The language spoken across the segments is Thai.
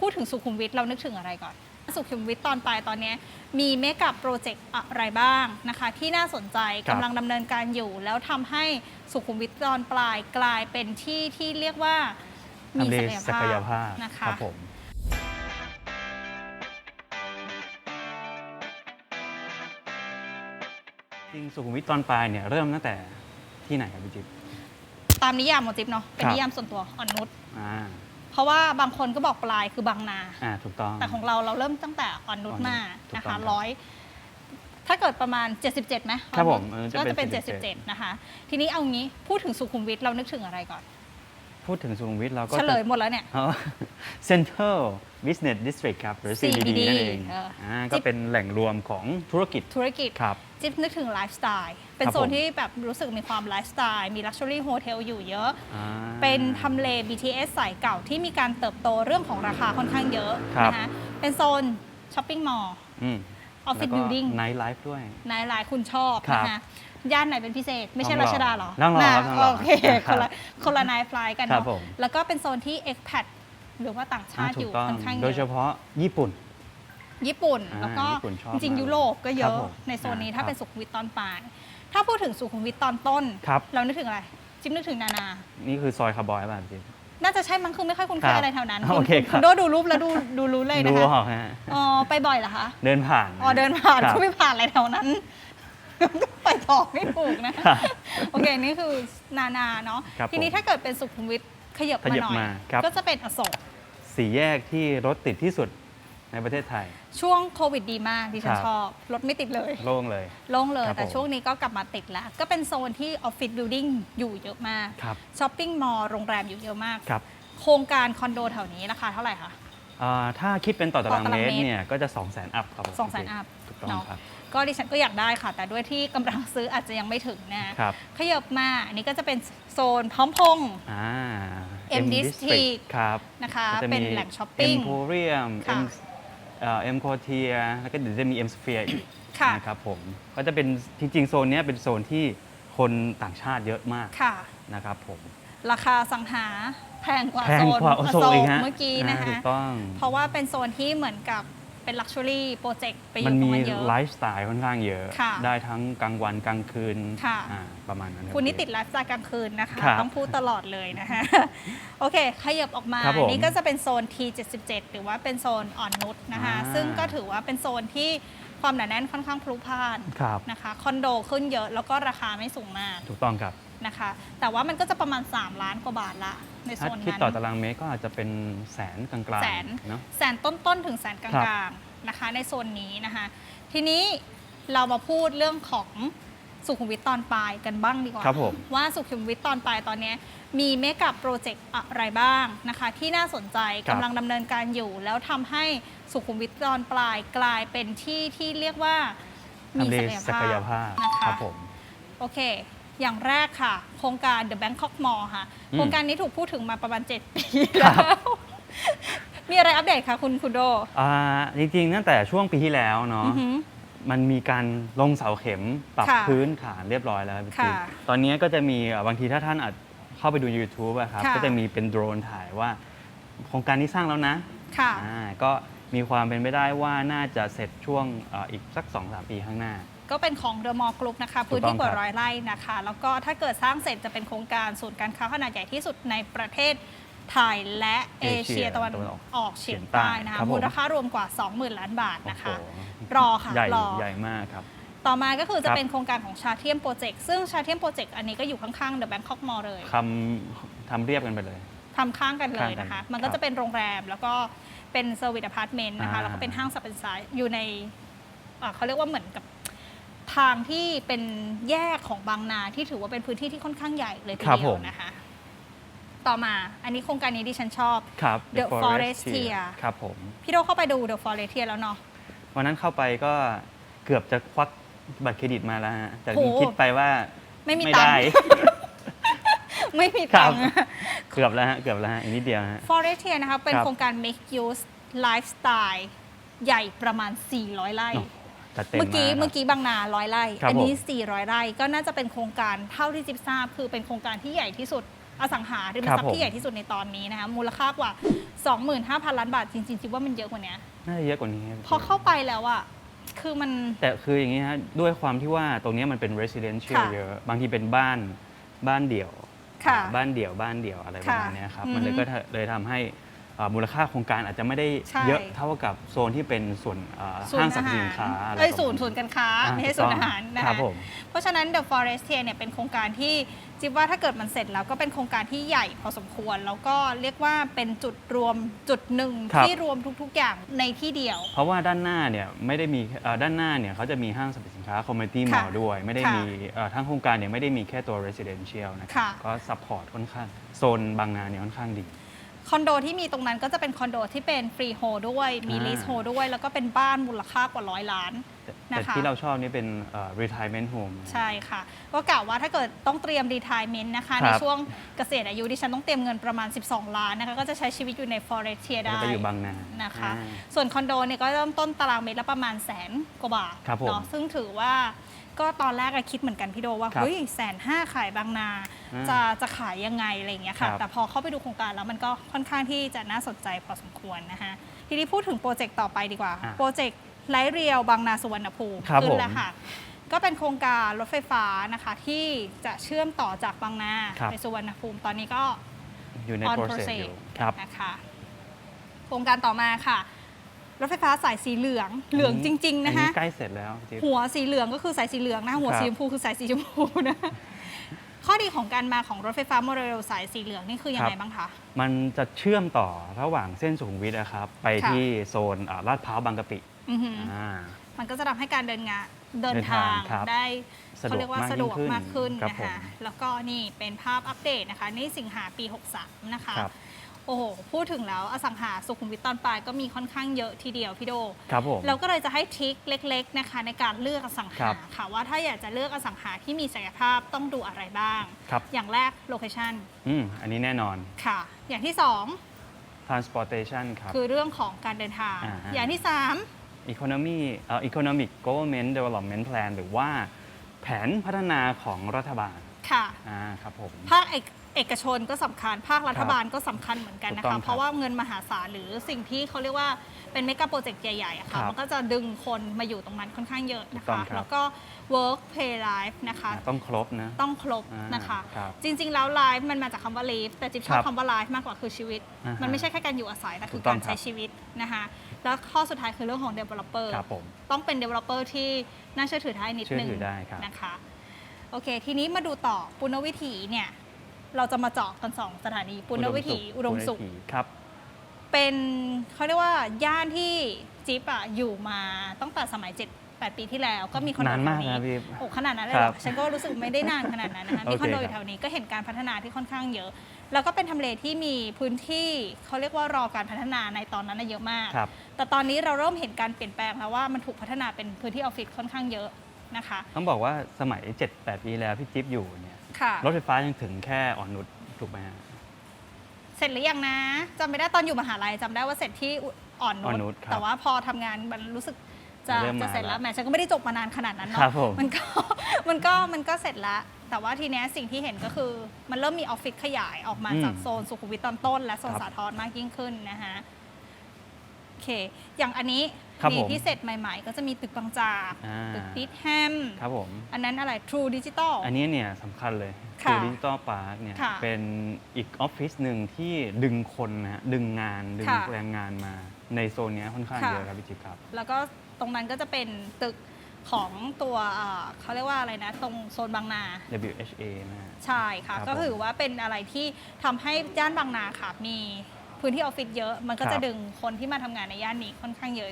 พูดถึงสุขุมวิทเรานึกถึงอะไรก่อน สุขุมวิทตอนปลายตอนเนี้ยมีเมกะโปรเจกต์อะไรบ้างนะคะ ที่น่าสนใจครักำบลังดำเนินการอยู่ แล้วทำให้สุขุมวิทตอนปลายกลายเป็นที่ที่เรียกว่ามีทำเลศัศักกยยภาภาพพนะคคะรับผมจริงสุขุมวิทตอนปลายเนี่ยเริ่มตั้งแต่ที่ไหนครับพี่จิ๊บตามนิยามของจิ๊บเนาะเป็นครับนิยามส่วนตัวอ่อนนุชอ่า เพราะว่าบางคนก็บอกปลายคือบางนา อ่าถูกต้อง แต่ของเราเราเริ่มตั้งแต่อ่อนนุชอ่อนนุชมาถูกนะต้อคะงครับร้อยถ้าเกิดประมาณ 77ไหมครับอ่อนนุชผมเออจะก็เป็นจะเป็น 77 77 นะคะ ทีนี้เอางี้พูดถึงสุขุมวิทเรานึกถึงอะไรก่อน พูดถึงสุขุมวิทเราก็เฉลยจะหมดแล้วเนี่ยอ๋อ Central Business District ครับหรือ CBD CBD นั่นเองเอออ่อ่าก็เป็นแหล่งรวมของธุรกิจธุรกิจ ครับ จิ๊บนึกถึงไลฟ์สไตล์ เป็นครับโซนผม ที่แบบรู้สึกมีความไลฟ์สไตล์ มีลักชัวรี่โฮเทลอยู่เยอะ อ่า เป็นทำเล BTS สายเก่าที่มีการเติบโตเรื่องของราคาค่อนข้างเยอะครับ นะคะเป็นโซนช้อปปิ้งมอลล์อืมออฟฟิศบิลดิ่งไนท์ไลฟ์ด้วย นายหลายคุณชอบครับนะคะ ย่านไหนเป็นพิเศษ ไม่ใช่ทองหล่อรัชดาเหรอทองหล่อครับทองหล่อโอเคครัคบนละคนละนายฟลายกันครับเนาะผมแล้วก็เป็นโซนที่ expat หรือว่าต่างชาติถูอกยู่ต้องค่อนข้างเยโดยเฉอะพาะญี่ปุ่นญี่ปุ่นอ่าแล้วก็ญี่ปุ่นชอบจริงมากๆยุโรปก็เยครับอะผมในโซนนี้อ่าถ้าครับเป็นสุขุมวิทตอนปลาย ถ้าพูดถึงสุขุมวิทตอนต้นครับเรานึกถึงอะไร จิ๊บนึกถึงนานา นี่คือซอยคาร์บอยป่ะพี่น่าจะใช่มั้งคือไม่ค่อยคุ้นเคครัยบอะไรแถวนั้นโอเคครับคุณโดดูรูปแล้วดูดูรู้เลยนะดูคะออกฮะอ๋อไปบ่อยเหรอคะเดินผ่านอ๋อเดินผ่านครับก็ไม่ผ่านอะไรแถวนั้น ไปต่อไม่ถูกนะครับโอเค นี่คือนานาเนาะครับทีนี้ผมถ้าเกิดเป็นสุขุมวิทขยับขมายับหน่อย มาครับ ก็จะเป็นอโศกสี่แยกที่รถติดที่สุดในประเทศไทย ช่วงโควิดดีมากดิฉันครับ ชอบ รถไม่ติดเลย โล่งเลย โล่งเลย ครับแต่ผม ช่วงนี้ก็กลับมาติดแล้ว ก็เป็นโซนที่ออฟฟิศบิลดิ่งอยู่เยอะมากครับช้อปปิ้งมอลล์โรงแรมอยู่เยอะมาก ครับ โครงการคอนโดแถวนี้ราคาเท่าไหร่คะ อ่าถ้าคิดเป็นต่อตารางต่อตารางเมตรเมตรเนี่ยก็จะ2 0 0 0 0 0อัพครับผมสองแสนอัพถูกต้องเนาะครับก็ดิฉันก็อยากได้ค่ะ แต่ด้วยที่กำลังซื้ออาจจะยังไม่ถึงนะครับขยับมาอันนี้ก็จะเป็นโซนพร้อมพงษ์ อ่า M District ครับนะคะก็จะเป็นมีแหล่งช้อปปิ้ง Emporium ค่ะ M เอ่อ M Quartier แล้วก็เดี๋ยวจะมี M Sphere อีกค่ะนะครับผมก็จะเป็นจริงๆโซนเนี้ยเป็นโซนที่คนต่างชาติเยอะมากค่ะ นะครับผม ราคาสังหาแพงกว่าแพโซงนกว่าอโซโศนอีกกฮะเมื่อกี้นะาถูคะ กต้องเพราะว่าเป็นโซนที่เหมือนกับเป็นลักชัวรี่โปรเจกต์ไปอมันยู่ตรงมีนั้นเยอะ ไลฟ์สไตล์ค่อนข้างเยอะ ค่ะได้ทั้งกลางวันกลางคืนค่ะ อ่าประมาณนั้นรับ คุณนี่ติดไลฟ์สไตล์กลางคืนนะคะ ครับต้องพูดตลอดเลยนะคะ โอเค ขยับออกมา ครับผมนี่ก็จะเป็นโซน T77 หรือว่าเป็นโซนอ่อนนุชนะคะ อ่า ซึ่งก็ถือว่าเป็นโซนที่ความหนาแน่นค่อนข้างพลุพล่านครับ นะคะ คอนโดขึ้นเยอะแล้วก็ราคาไม่สูงมาก ถูกต้องครับ นะคะ แต่ว่ามันก็จะประมาณ 3 ล้านกว่าบาทละในโซถ้านนั้น คิดต่อตารางเมตรก็อาจจะเป็นแสนกลางๆแสนเนาะ แสนต้นๆ ถึงแสนกลางๆนะคะ ในโซนนี้นะคะ ทีนี้เรามาพูดเรื่องของสุขุมวิทตอนปลายกันบ้างดีกว่าครับผม ว่าสุขุมวิทตอนปลายตอนเนี้ยมีเมกะโปรเจกต์อะไรบ้างนะคะ ที่น่าสนใจครับกำลังดำเนินการอยู่ แล้วทำให้สุขุมวิทตอนปลายกลายเป็นที่ที่เรียกว่ามีทำเลศัศักกยยภาภาพพนะครัคะบผม โอเค อย่างแรกค่ะ โครงการ The Bangkok Mall ค่ะอืมโครงการนี้ถูกพูดถึงมาประมาณ 7 ปีครัแล้บวมีอะไรอัปเดตคะคุณคุณโดอ่าจริงๆตั้งแต่ช่วงปีที่แล้วเนาะอือหือมันมีการลงเสาเข็มปรับค่ะพื้นฐานเรียบร้อยแล้วพี่จิ๊บค่ะตอนนี้ก็จะมีอะบางทีถ้าท่านอาจเข้าไปดู YouTube อะครับค่ะก็จะมีเป็นโดรนถ่ายว่า โครงการนี้สร้างแล้วนะค่ะอ่าก็มีความเป็นไปได้ว่าน่าจะเสร็จช่วงอ่าอีกสัก 2-3 ปีข้างหน้า ก็เป็นของ The Mall Group นะคะถูพื้กนต้ที่องกว่าครับร้อยไร่นะคะ แล้วก็ถ้าเกิดสร้างเสร็จจะเป็นโครงการศูนย์การค้าขนาดใหญ่ที่สุดในประเทศไทยและเอเชียตะวันออกเฉียงใต้นะครัคะบผมมูลค่ารวมกว่า 20,000 ล้านบาทนะคะโอ้โหรอค่ะใหญ่รอใหญ่มากครับต่อมาก็คือจะครับเป็นโครงการของชาเทียมโปรเจกต์ซึ่งชาเทียมโปรเจกต์อันนี้ก็อยู่ข้างๆ The Bangkok Mall เลยคำทำเรียบกันไปเลยทำข้างกันเลยนะคะข้างกันมันก็ครับจะเป็นโรงแรมแล้วก็เป็นเซอร์วิสอพาร์ตเมนต์นะคะอ่าแล้วก็เป็นห้างสรรพสินค้าอยู่ในอ่าเขาเรียกว่าเหมือนกับ ทางที่เป็นแยกของบางนาที่ถือว่าเป็นพื้นที่ที่ค่อนข้างใหญ่เลยทีครับเดีผยวม นะคะ ต่อมาอันนี้โครงการนี้ดิฉันชอบ ครับ The Forestier ครับผม พี่โดเข้าไปดู The Forestier แล้วเนาะ วันนั้นเข้าไปก็เกือบจะควักบัตรเครดิตมาแล้วฮะ แต่โห คิดไปว่าไม่มีไม่ตังได้ค์ไม่มีครัตับ งค์ เกือบแล้วฮะ เกือบแล้วฮะ อีกนิดเดียวฮะ Forestier นะคะเป็นครับโครงการ make use lifestyle ใหญ่ประมาณ 400 ไร่ โอ้ จัดเต็มเมื่อกี้าครับ เมื่อกี้บางนาร้อยไร่ครับอันี้ ผม400 ไร่ก็น่าจะเป็นโครงการเท่าที่จิ๊บทราบ คือเป็นโครงการที่ใหญ่ที่สุดอสังหาริมครัทรับพย์ผมที่ใหญ่ที่สุดในตอนนี้นะคะมูลค่ากว่า 25,000 ล้านบาทจริงๆคิดว่ามันเยอะกว่านี้น่าจะเยอะกว่านี้ครับพอเข้าไปแล้วอะคือมัน แต่คืออย่างนี้ฮะด้วยความที่ว่าตรงเนี้ยมันเป็น residential ค่ะเยอะบางทีเป็นบ้านบ้านเดี่ยวค่ะบ้านเดี่ยวบ้านเดี่ยวอะไรประมาณค่ะเนี้ยครับอือฮึมันเลยก็เลยทำให้อ่า มูลค่าโครงการอาจจะไม่ได้ใช่ เยอะเท่ากับโซนที่เป็นส่วนอ่าศูห้านงย์สรรอาพหาสินรค้าอะไรเอ้ยประมาณศูนย์ศูนย์การค้าอ่าไม่ใช่ถูศูกนต้ย์องอาหารนะครัคะ บผม เพราะฉะนั้น The Forestier เนี่ยเป็นโครงการที่จิ๊บว่าถ้าเกิดมันเสร็จแล้วก็เป็นโครงการที่ใหญ่พอสมควร แล้วก็เรียกว่าเป็นจุดรวมจุดหนึ่งครับ ที่รวมทุก ๆ อย่างในที่เดียว เพราะว่าด้านหน้าเนี่ยไม่ได้มีเอ่อด้านหน้าเนี่ยเขาจะมีห้างสรรพสินค้า community ค่ะ mall ด้วย ไม่ได้ค่ะมีเอ่อทั้งโครงการเนี่ยไม่ได้มีแค่ตัว residential นะครัค่ะ ก็ support ค่อนข้างโซนบางนาเนี่ยค่อนข้างดี คอนโดที่มีตรงนั้นก็จะเป็นคอนโดที่เป็นฟรีโฮด้วย มีอ่า ลีสโฮด้วย แล้วก็เป็นบ้านมูลค่ากว่าร้อยล้าน แต่นะคะแต่ที่เราชอบนี่เป็นเอ่อ retirement home ใช่ค่ะ ก็กล่าวว่าถ้าเกิดต้องเตรียมรีทายเมนต์นะคะครับในช่วงเกษียณอายุดิฉันต้องเตรียมเงินประมาณ 12 ล้านนะคะ ก็จะใช้ชีวิตอยู่ใน Forestier แล้วได้ ก็ไปอยู่บางนา นะคะอ่าส่วนคอนโดเนี่ยก็เริ่มต้นตารางเมตรละประมาณแสนกว่าบาทครับผมเนาะซึ่งถือว่าก็ตอนแรกอะคิดเหมือนกันพี่โดว่าครับเฮ้ยแสนห้าขายบางนา อ่าจะจะขายยังไงอะไรอย่างเงี้ยค่ะ ครับแต่พอเข้าไปดูโครงการแล้วมันก็ค่อนข้างที่จะน่าสนใจพอสมควรนะคะทีนี้พูดถึงโปรเจกต์ต่อไปดีกว่า อะโปรเจกต์ ไลท์เรียวบางนาสุวรรณภูมิครับขึ้ผนมแล้วค่ะ ก็เป็นโครงการรถไฟฟ้านะคะ ที่จะเชื่อมต่อจากบางนาครับ ไปสุวรรณภูมิตอนนี้ก็ อยู่ใน on process process อยู่ครับ นะคะโครงการต่อมาค่ะ รถไฟฟ้าสายสีเหลืองเหลืองจริง ๆ นะคะอัใกล้เสร็จแล้วจิ๊บ หัวสีเหลืองก็คือสายสีเหลืองนะหัวครับ สีชมพูคือสายสีชมพูนะ ข้อดีของการมาของรถไฟฟ้าโมเดลสายสีเหลืองนี่คือยังไงบ้างคะ มันจะเชื่อมต่อระหว่างเส้นสุขุมวิทนะครับ ไปค่ะ ที่โซนอ่าลาดพร้าวบางกะปิ อือหือ อ่า มันก็จะทำให้การเดินงานเดินเดินทาทางงครับได้สะดวกเขาเรียกว่ามากสะดวกยิ่งขึ้นมากขึ้นครับนะผมคะแล้วก็นี่เป็นภาพอัปเดตนะคะ นี่สิงหาปี 63 นะคะ ครับ โอ้โห พูดถึงแล้วอสังหาสุขุมวิทตอนปลายก็มีค่อนข้างเยอะทีเดียวพี่โด ครับผม เราก็เลยจะให้ทริคเล็ก ๆนะคะ ในการเลือกอสังครัหาบ ค่ะว่าถ้าอยากจะเลือกอสังหาที่มีศักยภาพต้องดูอะไรบ้าง ครับ อย่างแรกโลเคชันอืม อันนี้แน่นอน ค่ะ อย่างที่ transportation ครับ2คือเรื่องของการเดินทาง อ่าฮะ อย่างที่ economy เอ่อ economic government development plan หรือว่าแผนพัฒนาของรัฐบาล3ค่ะ อ่าครับผม ภาคเอก เอกชนก็สำคัญภาครัฐบาลก็สำคัญเหมือนกันนะถูกต้อคะงครับเพราะว่าเงินมหาศาลหรือสิ่งที่เขาเรียกว่าเป็นเมกะโปรเจกต์ใหญ่ๆอะครัค่ะบมันก็จะดึงคนมาอยู่ตรงนั้นค่อนข้างเยอะนะถูกต้อคะ งครับ แล้วก็ work play life นะคะอ่าต้องครบนะ ต้องครบอ่านนะคะครับจริงๆ แล้วไลฟ์มันมาจากคำว่า live แต่จิ๊บชอบครับคำว่า life มากกว่าคือชีวิต อ่าฮะมันไม่ใช่แค่การอยู่อาศัยแต่คือถูกต้กาองรใช้ครับชีวิตนะคะแล้วข้อสุดท้ายคือเรื่องของ developer ครับผม ต้องเป็น developer ที่น่าเชื่อถือได้นิดเชื่อนึงถือได้ครับ นะคะ โอเค ทีนี้มาดูต่อปุณณวิถีเนี่ย เราจะมาเจาะกัน 2 สถานีปุณณวิถีอุดมสุข ครับ เป็นเขาเรียกว่าย่านที่จิ๊บอะอยู่มาตั้งแต่สมัย 7 8 ปีที่แล้ว ก็มีคอนโดนานแถมากวนี้นะพี่โอ้ขนาดนั้นเลยคเหรัรอบฉันก็รู้สึกไม่ได้นานขนาดนั้นนะคะโอเคมีคอนโดอครัยู่บแถวนี้ก็เห็นการพัฒนาที่ค่อนข้างเยอะ แล้วก็เป็นทำเลที่มีพื้นที่เขาเรียกว่ารอการพัฒนาในตอนนั้นนะเยอะมากครับแต่ตอนนี้เราเริ่มเห็นการเปลี่ยนแปลงแล้วว่ามันถูกพัฒนาเป็นพื้นที่ออฟฟิศค่อนข้างเยอะนะคะต้องบอกว่าสมัย 7-8 ปีแล้วพี่จิ๊บอยู่เนี่ย ค่ะ รถไฟฟ้ายังถึงแค่อ่อนนุชถูกไหมฮะเสร็จหรือยังนะจำไม่ได้ตอนอยู่มหาลัยจำได้ว่าเสร็จที่อ่อนอ่อนนุนุชชครับแต่ว่าพอทำงานมันรู้สึกจะเริ่มมาจะเสร็จแล้วแล้วแหมฉันก็ไม่ได้จบมานานขนาดนั้นครัเนาะบผม มันก็ มันก็มันก็เสร็จแล้วแต่ว่าทีเนี้ยสิ่งที่เห็นก็คือมันเริ่มมีออฟฟิศขยายออกมาอืมจากโซนสุขุมวิทตอนต้น และโซนครับสาทรมากยิ่งขึ้นนะคะโอ เค อย่างอันนี้ครับมีผมที่เสร็จใหม่ๆ ก็จะมีตึกบางจากอ่า ตึกดิทแฮมครับผม อันนั้นอะไร True Digital อันนี้เนี่ยสำคัญเลยค่ะคือดิจิตอลพาร์คเนี่ยค่ะเป็นอีกออฟฟิศหนึ่งที่ดึงคนนะฮะดึงงาน ดึงค่ะ แรงงานมาในโซนเนี้ยค่อนข้างค่ะเยอะครับพี่จิ๊บครับ แล้วก็ตรงนั้นก็จะเป็นตึกของตัวเอ่อเขาเรียกว่าอะไรนะ ตรงโซนบางนา WHA นะฮะ ใช่ค่ะ ครับก็ถือว่าเป็นอะไรที่ทำให้ย่านบางนาค่ะ มี พื้นที่ออฟฟิศเยอะ มันก็ครัจะบ ดึงคนที่มาทำงานในย่านนี้ค่อนข้างเยอะ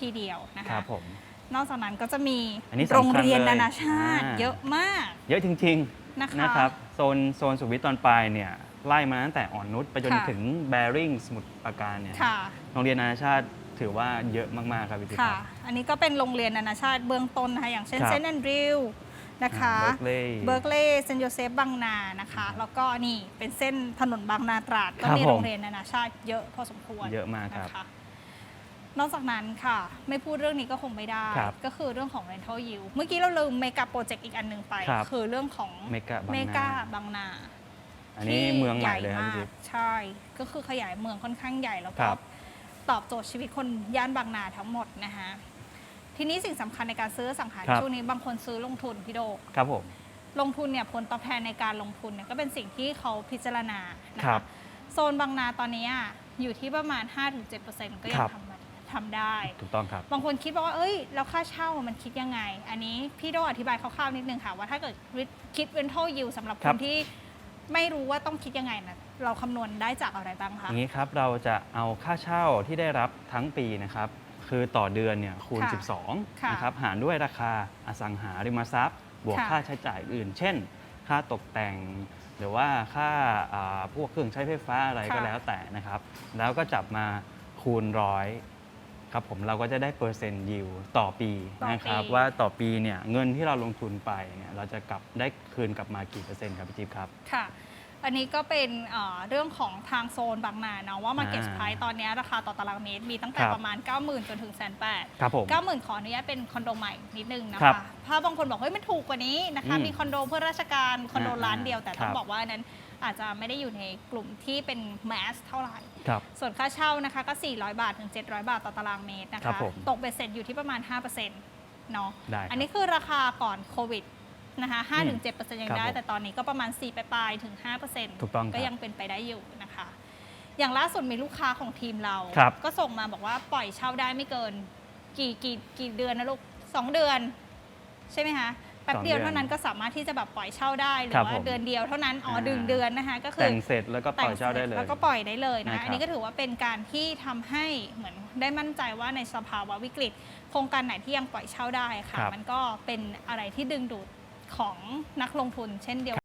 ทีเดียวนะครัคะบผม นอกจากนั้นก็จะมีอันนี้สำคัญโรงเรียนเลยนานาชาติอ่า เยอะมากเยอะจริง นะคะๆนะครับ โซนโซนสุวิทตอนปลายเนี่ยไล่มาตั้งแต่อ่อนนุชไปจนค่ะ ถึงแบริ่งสมุทรปราการเนี่ยค่ะ โรงเรียนนานาชาติถือว่าเยอะมาก ๆ ครับพี่จิ๊บคค่ะ รับ อันนี้ก็เป็นโรงเรียนนานาชาติเบื้องต้นนะคะอย่างเช่นครับ เซนต์แอนดริว นะคะเบิร์กเลย์เบิร์กเลย์เซนต์โยเซฟบางนานะคะ แล้วก็นี่เป็นเส้นถนนบางนาตราด ก็ครับมีผมโรงเรียนนานาชาติเยอะพอสมควรเยอะมากครับนะคะนอกจากนั้นค่ะ ไม่พูดเรื่องนี้ก็คงไม่ได้ครับก็คือเรื่องของ rental yield เมื่อกี้เราลืมเมกะโปรเจกต์อีกอันหนึ่งไปครับคือเรื่องของเมกะบางนาเมกะบางนาอันนี้ที่เมืองใหม่เลยครับญ่พี่มาจิ๊กบใช่ ก็คือขยายเมืองค่อนข้างใหญ่แล้วคก็รับตอบโจทย์ชีวิตคนย่านบางนาทั้งหมดนะคะ ทีนี้สิ่งสำคัญในการซื้ออสังหารครับ ช่วงนี้บางคนซื้อลงทุนพี่โดครับผม ลงทุนเนี่ยผลตอบแทนในการลงทุนเนี่ยก็เป็นสิ่งที่เขาพิจารณานะครัคะบโซนบางนาตอนนี้อะอยู่ที่ประมาณ 5-7%ก็ยัครังบทำมาทำได้ ถูกต้องครับ บางคนคิดว่า เอ้ย แล้วค่าเช่ามันคิดยังไง อันนี้พี่โดอธิบายคร่าวๆนิดนึงค่ะ ว่าถ้าเกิดคิด rental yield สำหรับคครันบ ที่ไม่รู้ว่าต้องคิดยังไงนะเราคำนวณได้จากอะไรบ้างอคะ ย่างนี้ครับเราจะเอาค่าเช่าที่ได้รับทั้งปีนะครับ คือต่อเดือนเนี่ยคูณ ค่ะ12ค่ะนะครับหารด้วยราคาอสังหาริมทรัพย์ บวกค่ะ ค่าใช้จ่ายอื่น เช่น ค่าตกแต่ง หรือว่าค่าอ่าพวกเครื่องใช้ไฟฟ้าอะไรก็ค่ะแล้วแต่นะครับ แล้วก็จับมาคูณร้อยครับผมเราก็จะได้เปอร์เซ็นต์ยิวต่อปี นะครับ ว่าต่อปีเนี่ยเงินที่เราลงทุนไปเนี่ยเราจะกลับได้คืนกลับมากี่เปอร์เซ็นต์ครับพี่จิ๊บครับ ค่ะ อันนี้ก็เป็นเอ่อเรื่องของทางโซนบางนาเนาะว่า Market อ่า Price ตอนนี้ราคาต่อตารางเมตรมีตั้งแต่ครับ ประมาณ 90,000 จนถึงแสนแปด ครับผม เก้าหมื่นขออนุญาตเป็นคอนโดใหม่นิดนึงนะครัคะบถ้าบางคนบอกเฮ้ยมันถูกกว่านี้นะคะ อืมมีคอนโดเพื่อราชการคอนโดอ่าล้านเดียวแต่ต้องครับ บอกว่าอันนั้นอาจจะไม่ได้อยู่ในกลุ่มที่เป็นแมสเท่าไหร่ ครับ ส่วนค่าเช่านะคะก็ 400 บาทถึง 700 บาทต่อตารางเมตรนะครัคะ บผมตกเบ็ดเสร็จอยู่ที่ประมาณ5%เนาะได้ครับอันนี้คือราคาก่อนโควิด นะคะอืม5-7%ยังครับได้ผมแต่ตอนนี้ก็ประมาณ4ปลายๆถึง5%ถูกต้องครับก็ยังเป็นไปได้อยู่นะคะ อย่างล่าสุดมีลูกค้าของทีมเรา ครับก็ส่งมาบอกว่าปล่อยเช่าได้ไม่เกิน กี่กี่กี่เดือนนะลูกสองเดือน ใช่ไหมคะแป๊บเดียวสองเดือนเท่านั้นก็สามารถที่จะแบบปล่อยเช่าได้หรืครัอบว่าผมเดือนเดียวเท่านั้นอ๋ออ่าดึงเดือนนะคะก็คือแต่งเสร็จแล้วก็ปล่อยเช่าได้เลย แล้วก็ปล่อยได้เลยนะครันะบอันนี้ก็ถือว่าเป็นการที่ทำให้เหมือนได้มั่นใจว่าในสภาวะวิกฤต โครงการไหนที่ยังปล่อยเช่าได้ค่ะ ครับ มันก็เป็นอะไรที่ดึงดูด ของนักลงทุนเช่นเดียว